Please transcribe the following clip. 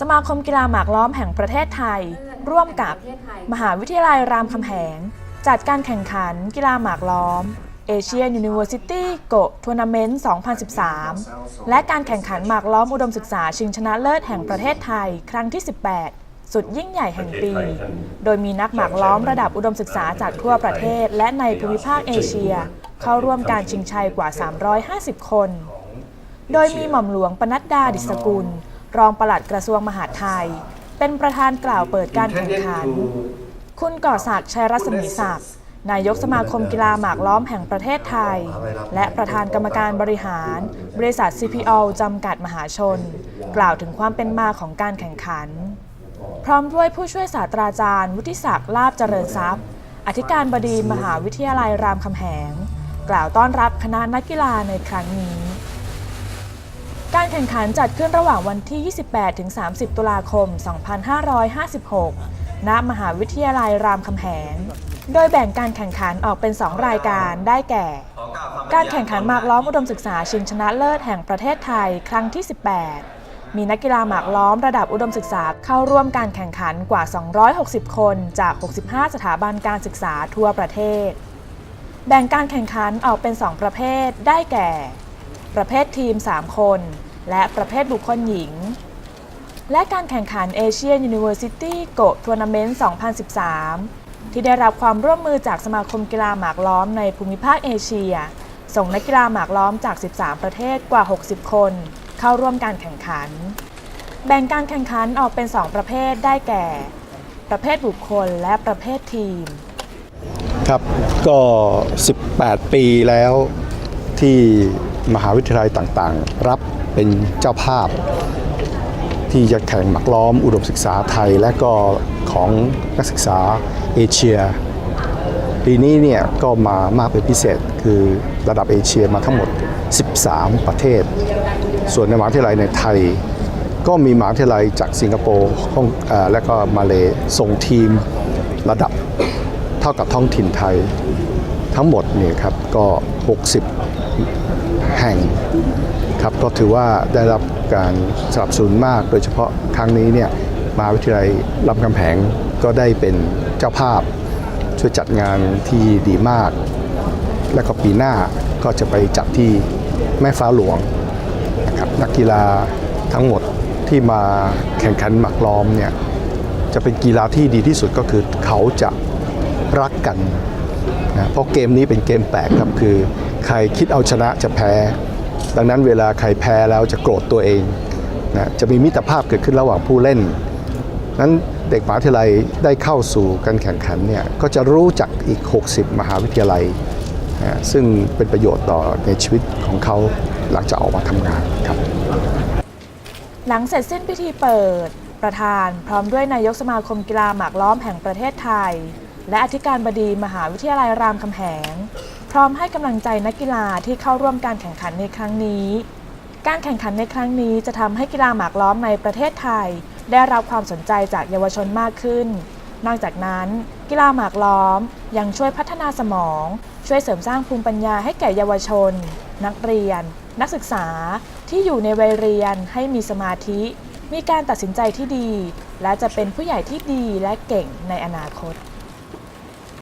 สมาคมกีฬาหมากล้อมแห่งประเทศไทย ร่วมกับมหาวิทยาลัยรามคำแหง จัดการแข่งขันกีฬาหมากล้อม Asian University Go Tournament 2013 และการแข่งขันหมากล้อมอุดมศึกษาชิงชนะเลิศแห่งประเทศไทย ครั้งที่ 18 สุดยิ่งใหญ่แห่งปี โดยมีนักหมากล้อมระดับอุดมศึกษาจากทั่วประเทศ และในภูมิภาคเอเชีย เข้าร่วมการชิงชัยกว่า 350 คน โดยมีหม่อมหลวงปนัดดาดิศกุล รองปลัดกระทรวงมหาดไทย เป็นประธานกล่าวเปิดการแข่งขัน คุณก่อศักดิ์ชัยรัศมีศักดิ์นายกสมาคมกีฬาหมากล้อมแห่งประเทศไทย และประธานกรรมการบริหาร บริษัท CPO จำกัดมหาชน กล่าวถึงความเป็นมาของการแข่งขัน พร้อมด้วยผู้ช่วยศาสตราจารย์ วุฒิศักดิ์ลาบเจริญทรัพย์ อธิการบดีมหาวิทยาลัยรามคำแหง กล่าวต้อนรับคณะนักกีฬาในครั้งนี้ การแข่งขันจัดขึ้นระหว่างวันที่ 28-30 ตุลาคม 2556 ณ มหาวิทยาลัยรามคำแหง โดยแบ่งการแข่งขันออกเป็น 2 รายการได้แก่ การแข่งขันหมากล้อมอุดมศึกษาชิงชนะเลิศแห่งประเทศไทยครั้งที่ 18 มีนักกีฬาหมากล้อมระดับอุดมศึกษาเข้าร่วมการแข่งขันกว่า 260 คนจาก 65 สถาบันการศึกษาทั่วประเทศ แบ่งการแข่งขันออกเป็น 2 ประเภทได้แก่ ประเภททีม 3 คน และประเภทบุคคลหญิง และการแข่งขัน Asian University Go Tournament 2013 ที่ได้รับความร่วมมือจากสมาคมกีฬาหมากล้อมในภูมิภาคเอเชีย ส่งนักกีฬาหมากล้อมจาก 13 ประเทศกว่า 60 คน เข้าร่วมการแข่งขัน แบ่งการแข่งขันออกเป็น 2 ประเภทได้แก่ ประเภทบุคคลและประเภททีมครับก็ 18 ปีแล้วที่ มหาวิทยาลัยต่างๆ รับเป็นเจ้าภาพ ที่จะแข่งหมักล้อมอุดมศึกษาไทยและก็ของนักศึกษาเอเชียปีนี้เนี่ยก็มามากเป็นพิเศษคือระดับเอเชียมาทั้งหมด 13 ประเทศ ส่วนในมหาวิทยาลัยในไทย ก็มีมหาวิทยาลัยจากสิงคโปร์ฮ่องอและก็มาเลส่งทีมระดับเท่ากับท้องถิ่นไทย ทั้งหมดเนี่ยครับก็ 60 แห่งครับก็ถือว่าได้รับการสนับสนุนมาก โดยเฉพาะครั้งนี้เนี่ยมหาวิทยาลัยรามคำแหงก็ได้เป็นเจ้าภาพ ช่วยจัดงานที่ดีมาก และก็ปีหน้าก็จะไปจัดที่แม่ฟ้าหลวงนะครับนักกีฬาทั้งหมดที่มาแข่งขันหมักล้อมเนี่ยจะเป็นกีฬาที่ดีที่สุดก็คือเขาจะรักกันนะเพราะเกมนี้เป็นเกมแปลกครับคือใครคิดเอาชนะจะแพ้ ดังนั้นเวลาใครแพ้แล้วจะโกรธตัวเองนะจะมีมิตรภาพเกิดขึ้นระหว่างผู้เล่นนั้นเด็กมหาวิทยาลัยได้เข้าสู่การแข่งขันเนี่ยก็จะรู้จักอีก 60 มหาวิทยาลัยนะซึ่งเป็นประโยชน์ต่อในชีวิตของเขาหลังจากออกมาทำงานครับ หลังเสร็จสิ้นพิธีเปิด ประธานพร้อมด้วยนายกสมาคมกีฬาหมากล้อมแห่งประเทศไทย และอธิการบดีมหาวิทยาลัยรามคำแหง พร้อมให้กำลังใจนักกีฬาที่เข้าร่วมการแข่งขันในครั้งนี้ การแข่งขันในครั้งนี้จะทำให้กีฬาหมากล้อมในประเทศไทย ได้รับความสนใจจากเยาวชนมากขึ้น นอกจากนั้น กีฬาหมากล้อมยังช่วยพัฒนาสมอง ช่วยเสริมสร้างภูมิปัญญาให้แก่เยาวชน นักเรียน นักศึกษาที่อยู่ในวัยเรียนให้มีสมาธิ มีการตัดสินใจที่ดี และจะเป็นผู้ใหญ่ที่ดีและเก่งในอนาคต